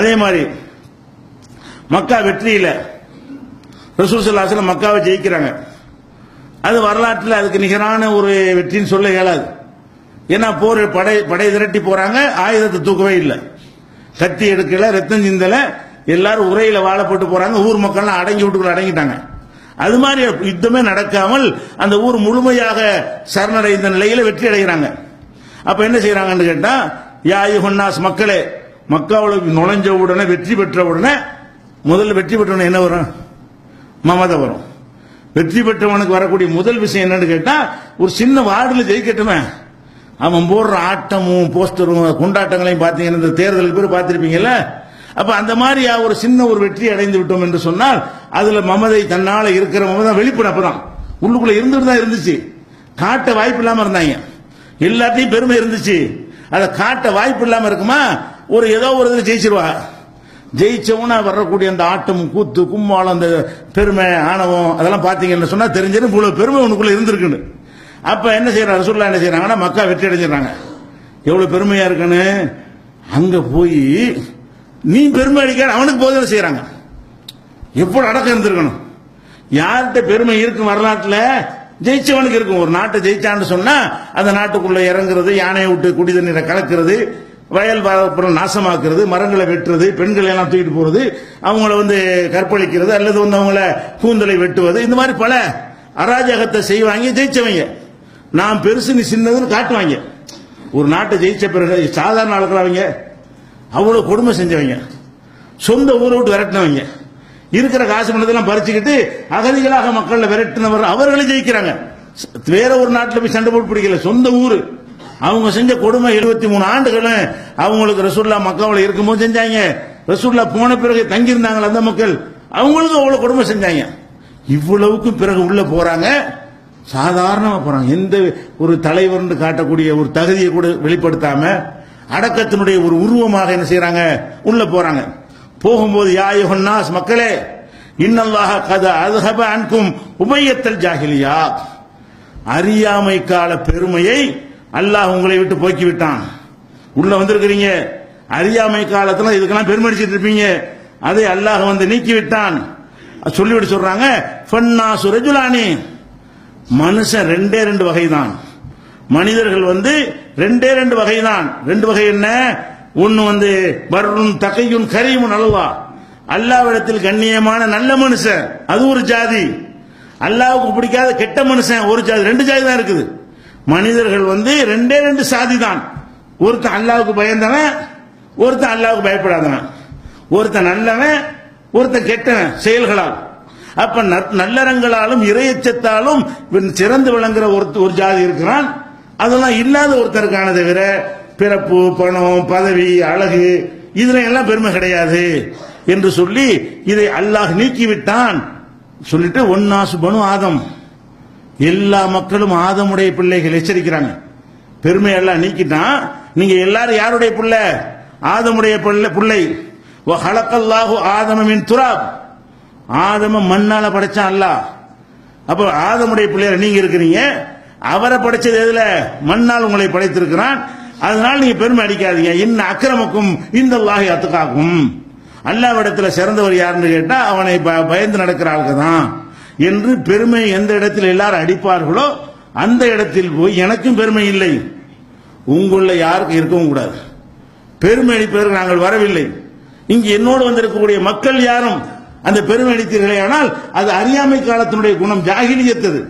அதே மாதிரி மக்கா வெற்றியில ரசூல் சல்லாஹ் மக்காவை ஜெயிக்கிறாங்க. அது வரலாற்றில் அதுக்கு நிகரான ஒரு வெற்றின்னு சொல்ல இயலாது. ஏன்னா போர் படை படை திரட்டி போறாங்க ஆயுதத்தை தூக்கவே இல்லை. கத்தி எடுக்கல ரத்தம் சிந்தல எல்லாரும் உரையில வாழ போட்டு போறாங்க ஊர் மக்கள்லாம் அடங்கி வீட்டுக்குள்ள அடங்கிட்டாங்க. அது மாதிரி யுத்தமே நடக்காமல் அந்த ஊர் முழுமையாக சரணடைந்த நிலையில வெற்றி அடைகிறாங்க. அப்ப என்ன செய்யறாங்கன்னு கேட்டா யாயு யுஹன்னாஸ் மக்களே மக்காவில் நுழைஞ்ச உடனே வெற்றி பெற்ற உடனே முதல்ல வெற்றி பெற்றவன என்ன வரும்? மமதை வரும். வெற்றி பெற்றவனுக்கு வரக்கூடிய முதல் விஷயம் என்னன்னு கேட்டா ஒரு சின்ன வார்டில் ஜெயிக்கட்டுமே. அவன் போடுற ஆட்டமும் போஸ்டரும் கொண்டாட்டங்களையும் பார்த்தீங்கன்னா இந்த தேர்தலுக்கு பேர் பார்த்திருப்பீங்கல்ல? அப்ப அந்த மாதிரி ஒரு சின்ன ஒரு வெற்றி அடைந்து விட்டோம் என்று சொன்னால் அதுல மமதை தன்னால இருக்கிற மமதை வெளிப்படும் அப்பதான் உள்ளுக்குள்ள இருந்துட்டு தான் இருந்துச்சு. காட்ட வாய்ப்பு இல்லாம இருந்தாங்க. எல்லாத்தையும் பெருமை இருந்துச்சு. அதை காட்ட வாய்ப்பு இல்லாம இருக்குமா? ஒரு ஏதோ ஒரு இதில் ஜெயிச்சிருவா. ஜெயிச்சவனா வரக்கூடிய அந்த ஆட்டம் கூத்து கும்மாளம் அந்த பெருமை ஆணவம் அதெல்லாம் பாத்தீங்கன்னு சொன்னா தெரிஞ்சிடும் இவ்வளவு பெருமை உனக்குள்ள இருந்திருக்குன்னு. அப்ப என்ன செய்யறாங்க? ரசூல்லா என்ன செய்யறாங்கன்னா மக்கா வெற்றி அடைஞ்சிடறாங்க. எவ்வளவு பெருமையா இருக்குன்னு? அங்க போய் நீ பெருமை அடிக்க அவனுக்கு போதனை செய்யறாங்க. எப்படி அடக்கம் இருந்திருக்கணும். யார்கிட்ட பெருமை இருக்கும் வரலாற்றுல? ஜெயிச்சவனுக்கு இருக்கும். ஒரு நாட்டை ஜெயிச்சான்னு சொன்னா அந்த நாட்டுக்குள்ள இறங்குறது யானையை விட்டு குடி தண்ணீரை கலக்கிறது வயல் வரப்புறம் நாசமாக்குறது மரங்களை வெட்டுறது பெண்களை எல்லாம் தூக்கிட்டு போறது அவங்கள வந்து கற்பழிக்கிறது அல்லது வந்து அவங்கள கூந்தலை வெட்டுவது இந்த மாதிரி பல அராஜகத்தை செய்வாங்க ஜெயிச்சவங்க. நான் பெருசு நீ சின்னதுன்னு காட்டுவாங்க. ஒரு நாட்டை ஜெயிச்ச பிறகு சாதாரண ஆளுக்கள் அவங்க? அவ்வளவு கொடுமை செஞ்சவங்க. சொந்த ஊரை விட்டு விரட்டினவங்க. இருக்கிற காசு பணத்தெல்லாம் பறிச்சுக்கிட்டு அகதிகளாக மக்களை விரட்டினவர் அவர்களை ஜெயிக்கிறாங்க. வேற ஒரு நாட்டில் போய் சண்டை போட்டு பிடிக்கல சொந்த ஊரு. அவங்க செஞ்ச கொடுமை எழுபத்தி மூணு ஆண்டுகளும் அவங்களுக்கு ரசூல்லா மக்காவில் இருக்கும்போது செஞ்சாங்க. ரசூல்லா போன பிறகு தங்கியிருந்தாங்களே அந்த மக்கள்? அவங்களுக்கும் அவ்வளவு கொடுமை செஞ்சாங்க. இவ்வளவுக்கும் பிறகு உள்ள போறாங்க. சாதாரணமா போறாங்க. எந்த ஒரு தலைவர்னு காட்டக்கூடிய ஒரு தகுதியை கூட வெளிப்படுத்தாம அடக்கத்தினுடைய ஒரு உருவமாக என்ன செய்யறாங்க உள்ள போறாங்க. போகும்போது யாயுகன்னாஸ் மக்களே இன்னல்லாக கதை அதுஹப அன்கும் உமையத்தல் ஜாகிலியா அறியாமை கால பெருமையை அல்லாஹ் உங்களை விட்டு போக்கி விட்டான் உள்ள வந்திருக்கிறீங்க. அறியாமை காலத்துல இதுக்கெல்லாம் பெருமடிச்சிட்டு இருப்பீங்க. அதை அல்லாஹ் வந்து நீக்கி விட்டான் சொல்லிவிட்டு சொல்றாங்க ஃபன்னா சுரஜுலானி மனுஷன் ரெண்டே ரெண்டு வகைதான். மனிதர்கள் வந்து ரெண்டே ரெண்டு வகைதான். ரெண்டு வகை என்ன? ஒன்னு வந்து வரும் தகையும் கரியும் அல்லவா அல்லாவிடத்தில் கண்ணியமான நல்ல மனுஷன். அது ஒரு ஜாதி. அல்லாவுக்கு பிடிக்காத கெட்ட மனுஷன் ஒரு ஜாதி. ரெண்டு ஜாதி தான் இருக்குது. மனிதர்கள் வந்து ரெண்டே ரெண்டு சாதி தான் ஒருத்தன் அல்லாவுக்கு பயந்தவன் ஒருத்தன் அல்லாவுக்கு பயப்படாதவன். ஒருத்தன் நல்லவன் ஒருத்தன் கெட்டவன் செயல்களால். அப்ப நல்லறங்களாலும் இறையச்சத்தாலும் சிறந்து விளங்குற ஒரு ஒரு ஜாதி இருக்கிறான். அதெல்லாம் இல்லாத ஒருத்தருக்கான தவிர பிறப்பு பணம் பதவி அழகு இதுல எல்லாம் பெருமை கிடையாது. என்று சொல்லி இதை அல்லாஹ் நீக்கிவிட்டான். சொல்லிட்டு ஒன்னாசு பனு ஆதம். எல்லா மக்களும் ஆதமுடைய பிள்ளைகள் எச்சரிக்கிறாங்க. பெருமை எல்லாம் நீக்கிட்டான் நீங்க எல்லாரும் யாருடைய பிள்ளை? ஆதமுடைய பிள்ளை பிள்ளை. ஹலக்கல்லாஹு ஆதமின் துராப். ஆதம மண்ணால படைச்சான் அல்லாஹ். அப்ப ஆதமுடைய பிள்ளையார் நீங்க இருக்கிறீங்க. அவரை படைச்சது எதுல? மண்ணால் உங்களை படைத்திருக்கிறான். அதனால நீங்க பெருமை அடிக்காதீங்க. இன்ன அக்கிரமக்கும் இந்த அல்லாஹி அத்துக்காக்கும். அல்லாவிடத்துல சிறந்தவர் யாருன்னு கேட்டா அவனை ப- பயந்து நடக்கிற ஆளுக்கு தான். என்று பெருமை எந்த இடத்தில் எல்லாரும் அடிப்பார்களோ அந்த இடத்தில் போய் எனக்கும் பெருமை இல்லை. உங்களுள்ள யாருக்கும் இருக்கவும் கூடாது. பெருமை அடிப்பதற்கு நாங்கள் வரவில்லை. இங்கு என்னோடு வந்திருக்கக்கூடிய மக்கள் யாரும் அந்த பெருமை அடித்தீர்களே ஆனால் அது அறியாமை காலத்தினுடைய குணம் ஜாகிலியத்தது.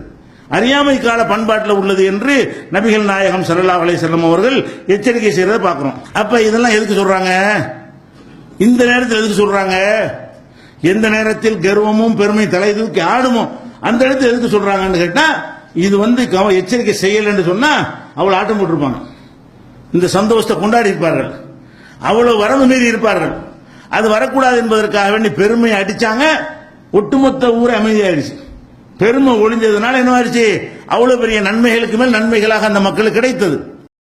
அறியாமை கால பண்பாட்டில் உள்ளது என்று நபிகள் நாயகம் சரல்லா அலைஹி வஸல்லம் அவர்கள் எச்சரிக்கை செய்யறதை பார்க்கிறோம். அப்ப இதெல்லாம் எதுக்கு சொல்றாங்க? இந்த நேரத்தில் எதுக்கு சொல்றாங்க? எந்த நேரத்தில் கர்வமும் பெருமை தலை தூக்கி ஆடுமோ? அந்த இடத்துல எதுக்கு சொல்றாங்கன்னு கேட்டா இது வந்து கவ- எச்சரிக்கை செய்யலைன்னு சொன்னா அவள் ஆட்டம் போட்டிருப்பாங்க. இந்த சந்தோஷத்தை கொண்டாடி இருப்பார்கள். அவ்வளவு வரம்பு மீறி இருப்பார்கள். அது வரக்கூடாது என்பதற்காக வேண்டி பெருமை அடிச்சாங்க. ஒட்டுமொத்த ஊர் அமைதியாயிருச்சு பெருமை ஒளிஞ்சதுனால என்ன ஆயிடுச்சு? அவ்வளவு பெரிய நன்மைகளுக்கு மேல் நன்மைகளாக அந்த மக்களுக்கு கிடைத்தது.